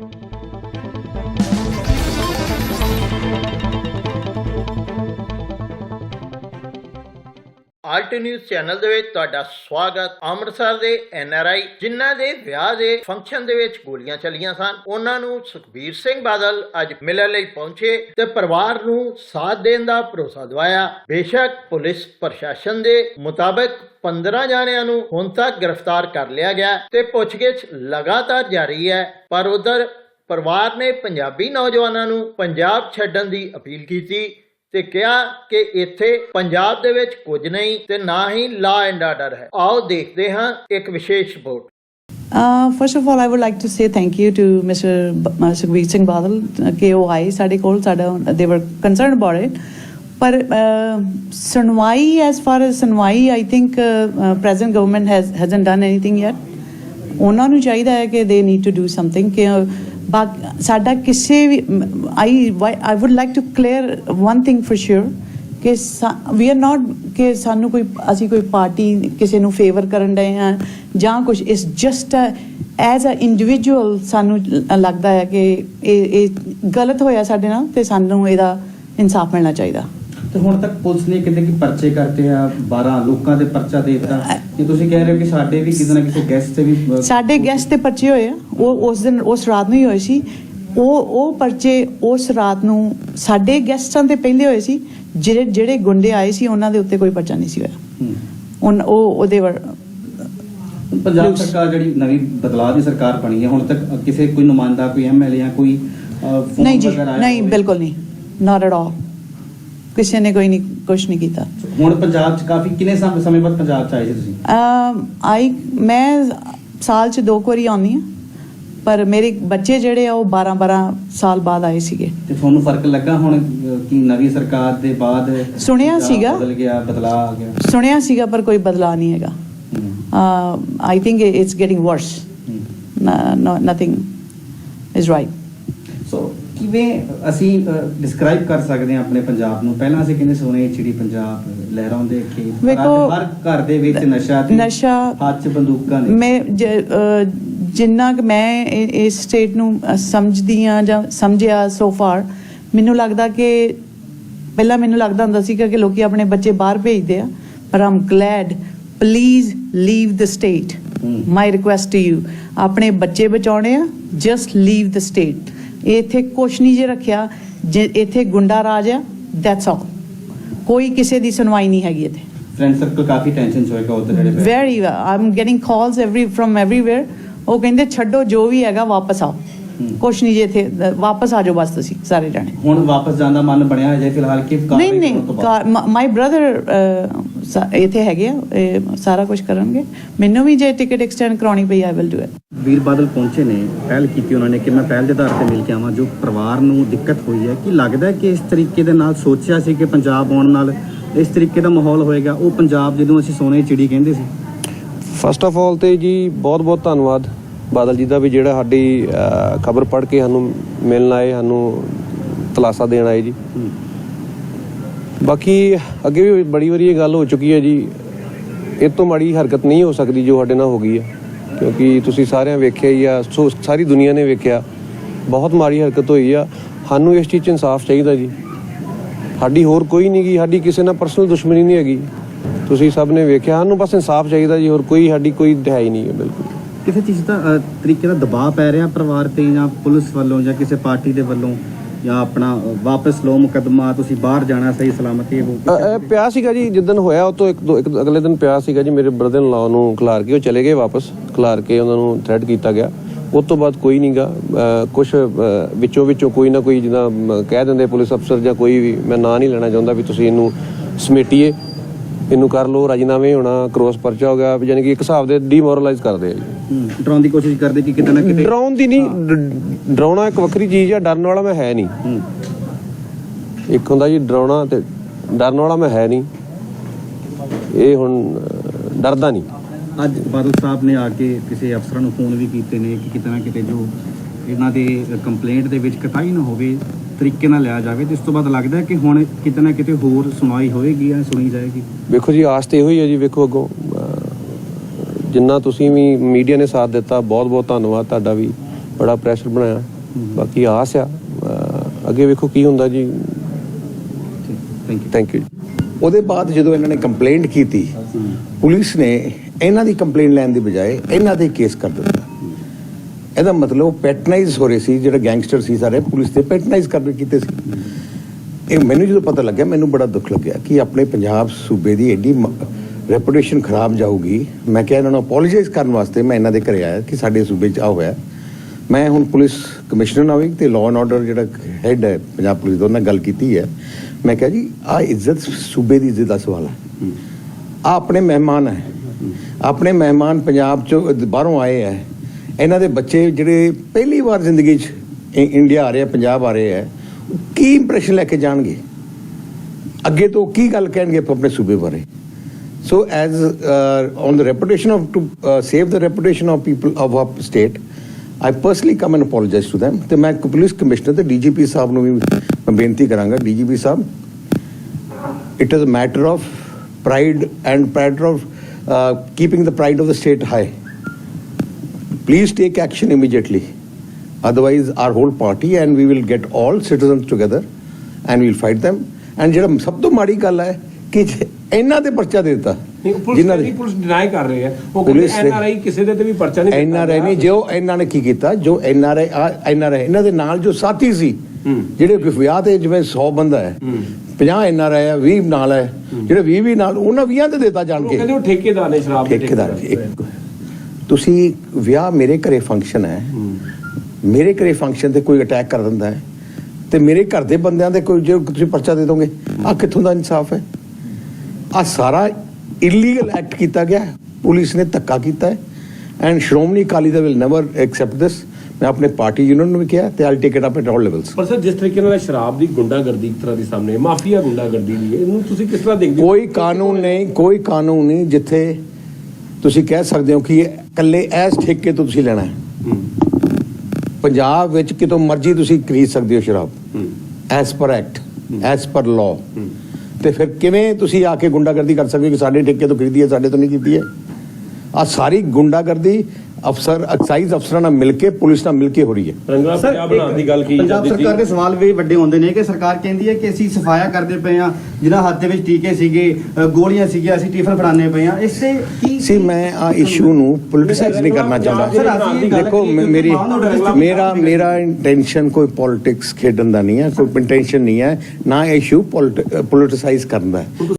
thank you Alt News channel ਦੇ ਵਿੱਚ ਤੁਹਾਡਾ ਸਵਾਗਤ। ਅੰਮ੍ਰਿਤਸਰ ਦੇ ਐਨ ਜਿਨ੍ਹਾਂ ਦੇ ਵਿਆਹ ਦੇ ਫੰਕਸ਼ਨ ਦੇ ਵਿੱਚ ਗੋਲੀਆਂ ਚੱਲੀਆਂ ਸਨ। ਉਹਨਾਂ ਨੂੰ ਸੁਖਬੀਰ ਸਿੰਘ ਬਾਦਲ ਅੱਜ ਮਿਲਣ ਲਈ ਪਹੁੰਚੇ ਤੇ ਪਰਿਵਾਰ ਨੂੰ ਸਾਥ ਦੇਣ ਦਾ ਭਰੋਸਾ ਦਿਵਾਇਆ। ਬੇਸ਼ੱਕ ਪੁਲਿਸ ਪ੍ਰਸ਼ਾਸਨ ਦੇ ਮੁਤਾਬਕ 15 ਜਾਣਿਆਂ ਨੂੰ ਹੁਣ ਤੱਕ ਗ੍ਰਿਫਤਾਰ ਕਰ ਲਿਆ ਗਿਆ ਤੇ ਪੁੱਛਗਿੱਛ ਲਗਾਤਾਰ ਜਾਰੀ ਹੈ। ਪਰ ਉਧਰ ਪਰਿਵਾਰ ਨੇ ਪੰਜਾਬੀ ਨੌਜਵਾਨਾਂ ਨੂੰ ਪੰਜਾਬ ਛੱਡਣ ਦੀ ਅਪੀਲ ਕੀਤੀ। ਤੇ ਕਿਹਾ ਕਿ ਇੱਥੇ ਪੰਜਾਬ ਦੇ ਵਿੱਚ ਕੁਝ ਨਹੀਂ ਤੇ ਨਾ ਹੀ ਲਾ ਐਂਡ ਆਰਡਰ ਹੈ ਆਓ ਦੇਖਦੇ ਹਾਂ ਇੱਕ ਵਿਸ਼ੇਸ਼ report Uh, first of all, I would like to say thank you to Mr. B- uh, Sukhbir Singh Badal, uh, KOI, ਸਾਡੇ ਕੋਲ ਸਾਡਾ they were concerned about it. ਪਰ ਸੁਣਵਾਈ ਐਸ ਫਾਰ ਐਸ ਸੁਣਵਾਈ I think present government has hasn't done anything yet ਉਹਨਾਂ ਨੂੰ ਚਾਹੀਦਾ ਹੈ ਕਿ ਦੇ ਨੀਡ ਟੂ ਡੂ ਸਮਥਿੰਗ ਕਿ ਸਾਡਾ ਕਿਸੇ ਵੀ, I I would like to clear one thing for sure, ਕਿ ਵੀ ਆਰ ਨਾਟ ਕਿ ਸਾਨੂੰ ਕੋਈ, ਅਸੀਂ ਕੋਈ ਪਾਰਟੀ ਕਿਸੇ ਨੂੰ ਫੇਵਰ ਕਰਨ ਡਏ ਹਾਂ, ਜਾਂ ਕੁਝ ਇਸ ਜਸਟ ਐਜ਼ ਅ ਇੰਡੀਵਿਜੂਅਲ ਸਾਨੂੰ ਲੱਗਦਾ ਹੈ ਕਿ ਇਹ ਇਹ ਗਲਤ ਹੋਇਆ ਸਾਡੇ ਨਾਲ, ਤੇ ਸਾਨੂੰ ਇਹਦਾ ਇਨਸਾਫ ਮਿਲਣਾ ਚਾਹੀਦਾ। ਤੇ ਹੁਣ ਤੱਕ ਪੁਲਿਸ ਨੇ ਕਿਤੇ ਕਿ ਪਰਚੇ ਕਰਤੇ ਆ 12 ਲੋਕਾਂ ਦੇ ਪਰਚਾ ਦੇ ਦਿੱਤਾ ਕਿ ਤੁਸੀਂ ਕਹਿ ਰਹੇ ਹੋ ਕਿ ਸਾਡੇ ਵੀ ਕਿਸੇ ਨਾ ਕਿਸੇ ਗੈਸਟ ਤੇ ਵੀ ਸਾਡੇ ਗੈਸਟ ਤੇ ਪਰਚੇ ਹੋਏ ਆ ਉਹ ਉਸ ਦਿਨ ਉਸ ਰਾਤ ਨੂੰ ਹੀ ਹੋਏ ਸੀ ਉਹ ਉਹ ਪਰਚੇ ਉਸ ਰਾਤ ਨੂੰ ਸਾਡੇ ਗੈਸਟਾਂ ਤੇ ਪਹਿਲੇ ਹੋਏ ਸੀ ਜਿਹੜੇ ਜਿਹੜੇ ਗੁੰਡੇ ਆਏ ਸੀ ਉਹਨਾਂ ਦੇ ਉੱਤੇ ਕੋਈ ਪਰਚਾ ਨਹੀਂ ਸੀ ਹੋਇਆ ਹੂੰ। ਉਨ- ਉਹ ਉਹਦੇ ਵਰ ਪੰਜਾਬ. ਸਰਕਾਰ ਜਿਹੜੀ ਨਵੀਂ ਬਦਲਾਅ ਦੀ ਸਰਕਾਰ ਬਣੀ ਹੈ ਹੁਣ ਤੱਕ ਕਿਸੇ ਕੋਈ ਨੁਮਾਇੰਦਾ ਕੋਈ ਐਮਐਲਏ ਜਾਂ ਕੋਈ ਨਹੀਂ ਜੀ ਨਹੀਂ? ਬਿਲਕੁਲ ਨਹੀਂ ਨਾਟ ਐਟ ਆਲ ਕਿਸੇ ਨੇ ਕੋਈ ਨਹੀਂ ਕੁਝ ਨਹੀਂ ਕੀਤਾ। ਹੁਣ ਪੰਜਾਬ 'ਚ ਕਾਫੀ ਕਿੰਨੇ ਸਮ- ਸਮੇਂ ਬਾਅਦ ਪੰਜਾਬ 'ਚ ਆਏ ਸੀ ਤੁਸੀਂ? ਅਮ ਆਈ ਮੈਂ ਸਾਲ ਚ ਦੋ ਕੁ ਵਾਰੀ ਆਉਂਦੀ ਹਾਂ ਪਰ ਮੇਰੇ ਬੱਚੇ ਜਿਹੜੇ ਆ ਉਹ 12 12 ਸਾਲ ਬਾਅਦ ਆਏ ਸੀਗੇ। ਤੇ ਤੁਹਾਨੂੰ ਫ਼ਰਕ ਲੱਗਾ ਹੁਣ ਅਹ, ਕਿ ਨਵੀਂ ਸਰਕਾਰ ਦੇ ਬਾਅਦ ਸੁਣਿਆ ਪੰਜਾਬ ਸੀਗਾ। ਬਦਲ ਗਿਆ ਬਦਲਾਅ ਆ ਗਿਆ? ਸੁਣਿਆ ਸੀਗਾ ਪਰ ਕੋਈ ਬਦਲਾਅ ਨਹੀਂ ਹੈਗਾ। ਹੂੰ। I think it's getting worse hmm. Nothing is right so ਕਿਵੇਂ ਅਸੀਂ ਡਿਸਕ੍ਰਾਈਬ ਕਰ ਸਕਦੇ ਹਾਂ ਆਪਣੇ ਪੰਜਾਬ ਨੂੰ? ਪਹਿਲਾਂ ਅਸੀਂ ਕਹਿੰਦੇ ਸੋਨੇ ਚਿੜੀ ਪੰਜਾਬ ਲਹਿਰਾਉਂਦੇ ਖੇਤ। ਹਰ ਘਰ ਦੇ ਵਿੱਚ ਨਸ਼ਾ ਤੇ ਨਸ਼ਾ- ਹੱਥ ਬੰਦੂਕਾਂ ਨੇ। ਮੈਂ ਜਿੰਨਾ ਕਿ ਮੈਂ ਇਸ ਸਟੇਟ ਨੂੰ ਸਮਝਦੀ ਆ ਜਾਂ ਸਮਝਿਆ ਸੋ ਫਾਰ ਮੈਨੂੰ ਲੱਗਦਾ ਕਿ ਪਹਿਲਾਂ ਮੈਨੂੰ ਲੱਗਦਾ ਹੁੰਦਾ ਸੀ ਕਿ ਲੋਕੀ ਆਪਣੇ ਬੱਚੇ ਬਾਹਰ ਭੇਜਦੇ ਆ। ਪਰ I'm glad please leave the state. My request to you ਆਪਣੇ ਬੱਚੇ ਬਚਾਉਣੇ ਆ ਜਸਟ ਲੀਵ ਦ ਸਟੇਟ ਇੱਥੇ ਕੁਛ ਨਹੀਂ ਜੇ ਰੱਖਿਆ ਜੇ ਇੱਥੇ ਗੁੰਡਾ ਰਾਜ ਆ ਦੈਟਸ ਆਲ ਕੋਈ ਕਿਸੇ ਦੀ ਸੁਣਵਾਈ ਨਹੀਂ ਹੈਗੀ ਇੱਥੇ ਫਰੈਂਡ ਸਰਕਲ ਕਾਫੀ ਟੈਨਸ਼ਨ ਚ ਹੋਏਗਾ ਉਧਰ ਜਿਹੜੇ। Very I'm getting calls every from everywhere ਉਹ ਕਹਿੰਦੇ ਛੱਡੋ ਜੋ ਵੀ ਹੈਗਾ ਵਾਪਸ ਆਓ। ਕੁਛ ਨਹੀਂ ਜੇ ਇੱਥੇ ਵਾਪਸ ਆ ਜਾਓ ਬਸ ਤੁਸੀਂ ਸਾਰੇ ਜਾਣੇ ਹੁਣ ਵਾਪਸ ਜਾਣ ਦਾ ਮਨ ਬਣਿਆ ਹੈ ਜੇ ਫਿਲਹਾਲ ਕਿ ਨਹੀਂ? ਨਹੀਂ ਮਾਈ ਬ੍ਰਦਰ ਇੱਥੇ ਹੈਗੇ ਆ ਇਹ ਸਾਰਾ ਕੁਝ ਕਰਨਗੇ। ਮੈਨੂੰ ਵੀ ਜੇ ਟਿਕਟ ਐਕਸਟੈਂਡ ਕਰਾਉਣੀ ਪਈ ਆਈ ਵਿਲ ਡੂ ਇਟ ਵੀਰ ਬਾਦਲ ਪਹੁੰਚੇ ਨੇ ਪਹਿਲ ਕੀਤੀ ਉਹਨਾਂ ਨੇ ਕਿ ਮੈਂ ਪਹਿਲ ਦੇ ਆਧਾਰ ਤੇ ਮਿਲ ਕੇ ਆਵਾਂ ਜੋ ਪਰਿਵਾਰ ਨੂੰ ਦਿੱਕਤ ਹੋਈ ਹੈ ਕਿ ਲੱਗਦਾ ਹੈ ਕਿ ਇਸ ਤਰੀਕੇ ਦੇ ਨਾਲ ਸੋਚਿਆ ਸੀ ਕਿ ਪੰਜਾਬ ਆਉਣ ਨਾਲ ਇਸ ਤਰੀਕੇ ਦਾ ਮਾਹੌਲ ਹੋਏਗਾ? ਉਹ ਪੰਜਾਬ ਜਦੋਂ ਅਸੀਂ ਸੋਨੇ ਚਿੜੀ ਕਹਿੰਦੇ ਸੀ। ਫਸਟ ਆਫ ਆਲ ਤੇ ਜੀ ਬਹੁਤ ਬਹੁਤ ਧੰਨਵਾਦ। ਬਾਦਲ ਜੀ ਦਾ ਵੀ ਜਿਹੜਾ ਸਾਡੀ ਖਬਰ ਪੜ੍ਹ ਕੇ ਸਾਨੂੰ ਮਿਲਣ ਆਏ ਸਾਨੂੰ ਤਲਾਸਾ ਦੇਣ ਆਏ ਜੀ। ਬਾਕੀ ਅੱਗੇ ਵੀ ਬੜੀ ਵਾਰੀ ਇਹ ਗੱਲ ਹੋ ਚੁੱਕੀ ਹੈ ਜੀ। ਇਹ ਤੋਂ ਮਾੜੀ ਹਰਕਤ ਨਹੀਂ ਹੋ ਸਕਦੀ ਜੋ ਸਾਡੇ ਨਾਲ ਹੋ ਗਈ ਆ ਕਿਉਂਕਿ ਤੁਸੀਂ ਸਾਰਿਆਂ ਵੇਖਿਆ ਹੀ ਆ, ਸੋ ਸਾਰੀ ਦੁਨੀਆ ਨੇ ਵੇਖਿਆ। ਬਹੁਤ ਮਾੜੀ ਹਰਕਤ ਹੋਈ ਆ। ਸਾਨੂੰ ਇਸ ਚੀਜ਼ 'ਚ ਇਨਸਾਫ ਚਾਹੀਦਾ ਜੀ। ਸਾਡੀ ਹੋਰ ਕੋਈ ਨਹੀਂ ਗੀ, ਸਾਡੀ ਕਿਸੇ ਨਾਲ ਪਰਸਨਲ ਦੁਸ਼ਮਣੀ ਨਹੀਂ ਹੈਗੀ। ਤੁਸੀਂ ਸਭ ਨੇ ਵੇਖਿਆ, ਸਾਨੂੰ ਬਸ ਇਨਸਾਫ ਚਾਹੀਦਾ ਜੀ, ਹੋਰ ਕੋਈ ਸਾਡੀ ਕੋਈ ਹੈ ਹੀ ਨਹੀਂ ਹੈ, ਬਿਲਕੁਲ। ਕਿਸੇ ਚੀਜ਼ ਦਾ ਤਰੀਕੇ ਦਾ ਦਬਾਅ ਪੈ ਰਿਹਾ ਪਰਿਵਾਰ ਤੇ ਜਾਂ ਪੁਲਿਸ ਵੱਲੋਂ ਜਾਂ ਕਿਸੇ ਪਾਰਟੀ ਦੇ ਵੱਲੋਂ? ਜਾਂ ਆਪਣਾ ਵਾਪਸ ਲੋ ਮੁਕਦਮਾ, ਤੁਸੀਂ ਬਾਹਰ ਜਾਣਾ, ਸਹੀ ਸਲਾਮਤੀ ਇਹ ਪਿਆ ਸੀਗਾ ਜੀ ਜਿੱਦਨ ਹੋਇਆ, ਉਹ ਤੋਂ ਇੱਕ ਦੋ ਇੱਕ ਅਗਲੇ ਦਿਨ ਪਿਆ ਸੀਗਾ ਜੀ, ਮੇਰੇ ਬ੍ਰਦਰ ਇਨ ਨੂੰ ਖਿਲਾਰ ਕੇ, ਉਹ ਚਲੇ ਗਏ ਵਾਪਸ, ਖਿਲਾਰ ਕੇ ਉਹਨਾਂ ਨੂੰ ਥ੍ਰੈਡ ਕੀਤਾ ਗਿਆ। ਉਸ ਤੋਂ ਬਾਅਦ ਕੋਈ ਨਹੀਂਗਾ ਕੁਝ ਵਿੱਚੋਂ ਵਿੱਚੋਂ ਕੋਈ ਨਾ ਕੋਈ ਜਿੱਦਾਂ ਕਹਿ ਦਿੰਦੇ ਪੁਲਿਸ ਅਫਸਰ ਜਾਂ ਕੋਈ ਵੀ, ਮੈਂ ਨਾਂ ਨਹੀਂ ਲੈਣਾ ਚਾਹੁੰਦਾ ਵੀ ਤੁਸੀਂ ਇਹਨੂੰ ਸਮੇਟੀਏ। ਇਹਨੂੰ ਕਰ ਲਓ ਰਾਜੀਨਾਮੇ ਹੋਣਾ ਕ੍ਰੋਸ ਪਰਚਾ ਹੋ ਗਿਆ ਯਾਨੀ ਕਿ ਇੱਕ ਹਿਸਾਬ ਦੇ ਡੀਮੋਰਲਾਈਜ਼ ਕਰਦੇ ਆ ਜੀ। ਡਰਾਉਣ ਦੀ ਕੋਸ਼ਿਸ਼ ਕਰਦੇ ਕਿ ਕਿਤੇ ਨਾ ਕਿਤੇ ਡਰਾਉਣ ਦੀ ਨਹੀਂ ਡ- ਡਰਾਉਣਾ ਇੱਕ ਵੱਖਰੀ ਚੀਜ਼ ਆ ਡਰਨ ਵਾਲਾ ਮੈਂ ਹੈ ਨਹੀਂ। ਹੂੰ, ਇੱਕ ਹੁੰਦਾ ਜੀ ਡਰਾਉਣਾ ਤੇ ਡਰਨ ਵਾਲਾ ਮੈਂ ਹੈ ਨਹੀਂ। ਇਹ ਹੁਣ ਅਹ, ਡਰਦਾ ਨਹੀਂ। ਅੱਜ ਬਾਦਲ ਸਾਹਿਬ ਨੇ ਆ ਕੇ ਕਿਸੇ ਅਫਸਰਾਂ ਨੂੰ ਫੋਨ ਵੀ ਕੀਤੇ ਨੇ ਕਿ ਕਿਤੇ ਨਾ ਕਿਤੇ ਜੋ ਇਹਨਾਂ ਦੇ ਕੰਪਲੇਂਟ ਦੇ ਵਿੱਚ ਕਤਾਈ ਨਾ ਹੋਵੇ ਤਰੀਕੇ ਨਾਲ ਲਿਆ ਜਾਵੇ ਤੇ ਇਸ ਤੋਂ ਬਾਅਦ ਲੱਗਦਾ ਹੈ ਕਿ ਹੁਣ ਕਿਤੇ ਨਾ ਕਿਤੇ ਹੋਰ ਸੁਣਵਾਈ ਹੋਏਗੀ ਜਾਂ ਸੁਣੀ ਜਾਏਗੀ। ਵੇਖੋ ਜੀ ਆਸ ਤੇ ਇਹੋ ਹੀ ਹੈ ਜੀ ਵੇਖੋ ਅੱਗੋਂ ਜਿੰਨਾ ਤੁਸੀਂ ਵੀ ਮੀਡੀਆ ਨੇ ਸਾਥ ਦਿੱਤਾ ਬਹੁਤ ਬਹੁਤ ਧੰਨਵਾਦ ਤੁਹਾਡਾ ਵੀ ਬੜਾ ਪ੍ਰੈਸ਼ਰ ਬਣਾਇਆ। ਬਾਕੀ ਆਸ ਆ ਅੱਗੇ ਵੇਖੋ ਕੀ ਹੁੰਦਾ ਜੀ। ਥੈਂਕ ਯੂ ਥੈਂਕ ਯੂ ਉਹਦੇ ਬਾਅਦ ਜਦੋਂ ਇਹਨਾਂ ਨੇ ਕੰਪਲੇਂਟ ਕੀਤੀ ਪੁਲਿਸ ਨੇ ਇਹਨਾਂ ਦੀ ਕੰਪਲੇਂਟ ਲੈਣ ਦੀ ਬਜਾਏ ਇਹਨਾਂ ਦੇ ਕੇਸ ਕਰ ਦਿੱਤਾ। ਇਹਦਾ ਮਤਲਬ ਉਹ ਪੈਟਨਾਈਜ਼ ਹੋ ਰਹੇ ਸੀ ਜਿਹੜੇ ਗੈਂਗਸਟਰ ਸੀ ਸਾਰੇ ਪੁਲਿਸ ਤੇ ਪੈਟਨਾਈਜ਼ ਕਰ ਕੀਤੇ ਸੀ। ਇਹ ਮੈਨੂੰ ਜਦੋਂ ਪਤਾ ਲੱਗਿਆ ਮੈਨੂੰ ਬੜਾ ਦੁੱਖ ਲੱਗਿਆ ਕਿ ਆਪਣੇ ਪੰਜਾਬ ਸੂਬੇ ਦੀ ਐਡੀ ਰੈਪੂਟੇਸ਼ਨ ਖਰਾਬ ਜਾਊਗੀ। ਮੈਂ ਕਿਹਾ ਇਹਨਾਂ ਨੂੰ ਅਪੋਲੋਜਾਈਜ਼ ਕਰਨ ਵਾਸਤੇ ਮੈਂ ਇਹਨਾਂ ਦੇ ਘਰੇ ਆਇਆ ਕਿ ਸਾਡੇ ਸੂਬੇ 'ਚ ਆ ਹੋਇਆ ਮੈਂ ਹੁਣ ਪੁਲਿਸ ਕਮਿਸ਼ਨਰ ਨਾਲ ਵੀ ਤੇ ਲਾਅ ਐਂਡ ਆਰਡਰ ਜਿਹੜਾ ਹੈੱਡ ਹੈ ਪੰਜਾਬ ਪੁਲਿਸ ਦਾ ਉਹਨਾਂ ਨਾਲ ਗੱਲ ਕੀਤੀ ਹੈ। ਮੈਂ ਕਿਹਾ ਜੀ ਆ ਇੱਜ਼ਤ ਸੂਬੇ ਦੀ ਇੱਜ਼ਤ ਦਾ ਸਵਾਲ ਹੈ। ਆ ਆਪਣੇ ਮਹਿਮਾਨ ਹੈ। ਆਪਣੇ ਮਹਿਮਾਨ ਪੰਜਾਬ ਚੋਂ ਬਾਹਰੋਂ ਆਏ ਹੈ। ਇਹਨਾਂ ਦੇ ਬੱਚੇ ਜਿਹੜੇ ਪਹਿਲੀ ਵਾਰ ਜ਼ਿੰਦਗੀ 'ਚ ਇੰਡੀਆ ਆ ਰਹੇ ਆ, ਪੰਜਾਬ ਆ ਰਹੇ ਹੈ ਉਹ ਕੀ ਇੰਪ੍ਰੈਸ਼ਨ ਲੈ ਕੇ ਜਾਣਗੇ ਅੱਗੇ ਤੋਂ ਕੀ ਗੱਲ ਕਹਿਣਗੇ ਆਪਣੇ ਸੂਬੇ ਬਾਰੇ so as on the reputation of to save the reputation of people of of state I personally come and apologize to them ਤੇ ਮੈਂ ਪੁਲਿਸ ਕਮਿਸ਼ਨਰ ਤੇ ਡੀਜੀਪੀ ਸਾਹਿਬ ਨੂੰ ਵੀ ਮੈਂ ਬੇਨਤੀ ਕਰਾਂਗਾ DGP Sahib it is a matter of pride and pride of keeping keeping pride pride of state state. Please take action immediately. Otherwise, our whole party and we will get all citizens together and we'll fight them. And ਜਿਹੜਾ ਸਭ ਤੋਂ ਮਾੜੀ ਗੱਲ ਹੈ ਕਿ ਇਹਨਾਂ ਦੇ ਪਰਚਾ ਦੇ ਦਿੱਤਾ ਨਹੀਂ ਪੁਲਿਸ ਕਹਿੰਦੀ ਦੇ ਪੁਲਿਸ ਡਿਨਾਈ ਕਰ ਰਹੀ ਹੈ ਉਹ ਕਹਿੰਦੇ ਐਨਆਰਆਈ ਕਿਸੇ ਦੇ ਤੇ ਵੀ ਪਰਚਾ ਨਹੀਂ ਐਨ ਆਰ ਆਈ ਨੇ ਜੋ ਇਹਨਾਂ ਨੇ ਕੀ ਕੀਤਾ ਜੋ N R I N R I ਇਹਨਾਂ ਦੇ ਨਾਲ ਜੋ ਸਾਥੀ ਸੀ ਜਿਹੜੇ ਵਿਆਹ ਤੇ ਜਿਵੇਂ 100 ਬੰਦਾ ਹੈ 50 ਐਨ ਆਰ ਆਈ ਹੈ 20 ਨਾਲ ਹੈ ਜਿਹੜੇ 20 ਵੀ ਨਾਲ ਉਹਨਾਂ 20 ਤੇ ਦਿੱਤਾ ਜਾਣ ਉਹ ਕੇ ਕਹਿੰਦੇ ਉਹ ਠੇਕੇਦਾਰ ਨੇ ਸ਼ਰਾਬ ਦੇ ਠੇਕੇਦਾਰ ਜੀ, ਇੱਕ ਤੁਸੀਂ ਵਿਆਹ ਮੇਰੇ ਘਰੇ ਫੰਕਸ਼ਨ ਹੈ ਮੇਰੇ ਘਰੇ ਫੰਕਸ਼ਨ ਤੇ ਕੋਈ ਅਟੈਕ ਕਰ ਦਿੰਦਾ ਹੈ ਤੇ ਮੇਰੇ ਘਰ ਦੇ ਬੰਦਿਆਂ ਦੇ ਕੋਈ ਜੇ ਤੁਸੀਂ ਪਰਚਾ ਦੇ ਦੋਗੇ ਆ ਕਿੱਥੋਂ ਦਾ ਇਨਸਾਫ ਹੈ? ਆ ਸਾਰਾ ਇਲੀਗਲ ਐਕਟ ਕੀਤਾ ਗਿਆ। ਪੁਲਿਸ ਨੇ ਧੱਕਾ ਕੀਤਾ ਹੈ and Shiromani Akali Dal will never accept this ਮੈਂ ਆਪਣੇ ਪਾਰਟੀ ਯੂਨੀਅਨ ਨੂੰ ਵੀ ਕਿਹਾ ਤੇ all take it up at all levels ਪਰ ਸਰ ਜਿਸ ਤਰੀਕੇ ਨਾਲ ਸ਼ਰਾਬ ਦੀ ਗੁੰਡਾਗਰਦੀ ਇੱਕ ਤਰ੍ਹਾਂ ਦੀ ਸਾਹਮਣੇ ਮਾਫੀਆ ਗੁੰਡਾਗਰਦੀ ਦੀ ਹੈ ਇਹਨੂੰ ਤੁਸੀਂ ਕਿਸ ਤਰ੍ਹਾਂ ਦੇਖਦੇ ਹੋ? ਕੋਈ ਕਾਨੂੰਨ ਨਹੀਂ ਕੋਈ ਕਾਨੂੰਨ ਨਹੀਂ ਜਿੱਥੇ ਤੁਸੀਂ ਕਹਿ ਸਕਦੇ ਹੋ ਕਿ ਇਹ ਇਕੱਲੇ ਠੇਕੇ ਤੋਂ ਤੁਸੀਂ ਲੈਣਾ ਹੈ। ਪੰਜਾਬ ਵਿੱਚ ਕਿਤੋਂ ਮਰਜ਼ੀ ਤੁਸੀਂ ਖਰੀਦ ਸਕਦੇ ਹੋ ਸ਼ਰਾਬ। As per act as per law ਤੇ ਫਿਰ ਕਿਵੇਂ ਤੁਸੀਂ ਆ ਕੇ ਗੁੰਡਾਗਰਦੀ ਕਰ ਸਕਦੇ ਹੋ ਕਿ ਸਾਡੇ ਠੇਕੇ ਤੋਂ ਖਰੀਦੀ ਹੈ, ਸਾਡੇ ਤੋਂ ਨਹੀਂ ਕੀਤੀ ਹੈ? ਆ ਸਾਰੀ ਗੁੰਡਾਗਰਦੀ ਅਫਸਰ ਐਕਸਾਈਜ਼ ਅਫਸਰਾਂ ਨਾਲ ਮਿਲ ਕੇ ਪੁਲਿਸ ਨਾਲ ਮਿਲ ਕੇ ਹੋ ਰਹੀ ਹੈ। ਰੰਗਲਾ ਪੰਜਾਬ ਬਣਾਉਣ ਦੀ ਗੱਲ ਕੀ ਪੰਜਾਬ ਜਾਂਦੀ ਸਰਕਾਰ ਦੇ ਸਵਾਲ ਵੀ ਵੱਡੇ ਹੁੰਦੇ ਨੇ ਕਿ ਸਰਕਾਰ ਕਹਿੰਦੀ ਹੈ ਕਿ ਅਸੀਂ ਸਫਾਇਆ ਕਰਦੇ ਪਏ ਆ ਜਿਨ੍ਹਾਂ ਹੱਥ ਦੇ ਵਿੱਚ ਟੀਕੇ ਸੀਗੇ ਗੋਲੀਆਂ ਸੀਗੀਆਂ ਅਸੀਂ ਟਿਫਨ ਫੜਾਉਂਦੇ ਪਏ ਆ ਇਸ ਕੀ ਸੀ ਮੈਂ ਆ ਇਸ਼ੂ ਨੂੰ ਪੋਲਿਟਿਸਾਈਜ਼ ਨਹੀਂ ਕਰਨਾ ਚਾਹੁੰਦਾ। ਦੇਖੋ ਮੇਰੀ ਮੇਰਾ ਮੇਰਾ ਇੰਟੈਂਸ਼ਨ ਕੋਈ ਪੋਲਿਟਿਕਸ ਖੇਡਣ ਦਾ ਨਹੀਂ ਹੈ ਕੋਈ ਇੰਟੈਂਸ਼ਨ ਨਹੀਂ ਹੈ। ਨਾ ਇਸ਼ੂ ਪੋਲਿਟਿਸਾਈਜ਼ ਕਰਨ ਦਾ ਹੈ।